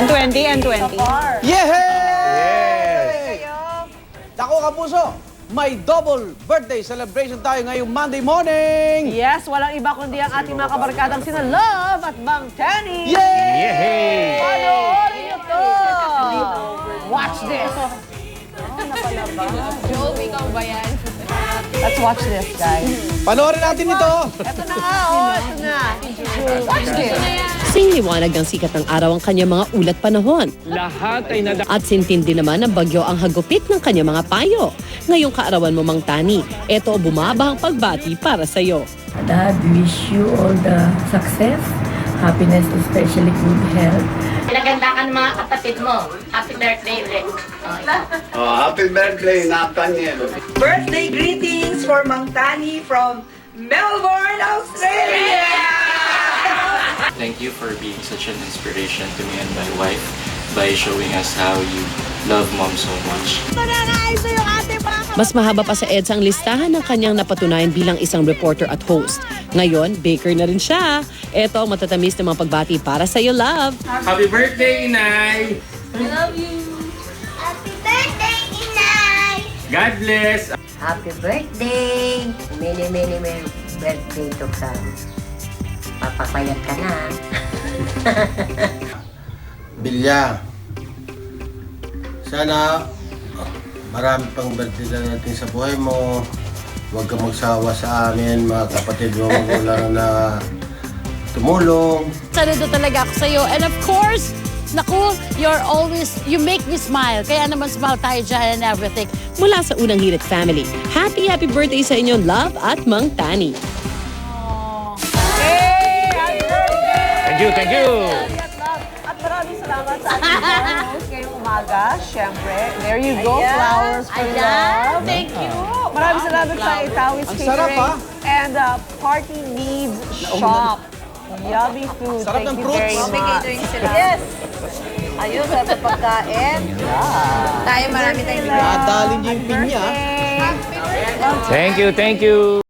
N20, N20. Yehey! Dako ka puso, may double birthday celebration tayo ngayong Monday morning! Yes, walang iba kundi ang ating mga kabarkadang sina Love at Bang Tenny. Yay! Panoorin niyo to! Watch this! Joe, ikaw ba yan? Let's watch this, guys. Panoorin natin ito! Ito na nga, oh, ito na. Watch this. Singliwanag ng sikat ng araw ang kanyang mga ulat panahon. Lahat ay nada... At sintindi naman ng bagyo ang hagupit ng kanyang mga payo. Ngayong kaarawan mo, Mang Tani, eto bumaba ang pagbati para sa'yo. Dad, wish you all the success, happiness, especially good health. Pinagandakan mga kapatid mo. Happy birthday ulit. Oh, happy birthday, Nathaniel. Birthday greetings for Mang Tani from Melbourne, Australia! Thank you for being such an inspiration to me and my wife by showing us how you love mom so much. Mas mahaba pa sa EDSA ang listahan ng kanyang napatunayan bilang isang reporter at host. Ngayon, baker na rin siya. Eto ang matatamis ng mga pagbati para sa'yo, love. Happy birthday, Inay! Happy birthday, Inay! God bless! Happy birthday! Many, many, many birthday to come. Papapayat ka na. Bilya, sana marami pang birthday na natin sa buhay mo. Huwag kang magsawa sa amin, mga kapatid mo magulang na tumulong. Saludo talaga ako sa'yo. And of course, naku, you're always, you make me smile. Kaya naman smile tayo dyan and everything. Mula sa Unang Hirit Family, happy happy birthday sa inyong love at Mang Tani. Hey, happy birthday! Thank you, thank you! Maraming salamat sa ating mga host ngayong umaga. Siyempre, there you go, flowers for love. Thank you. Maraming salamat sa Itawis Ang Catering sarap, ah. and uh, Party Needs Shop. Yummy food. Sarap Thank ng you fruits. very May much. Yes. Ayun, sarap ng pagkain. Tayo marami tayong Nadali niyo yung pinya. Thank you, thank you!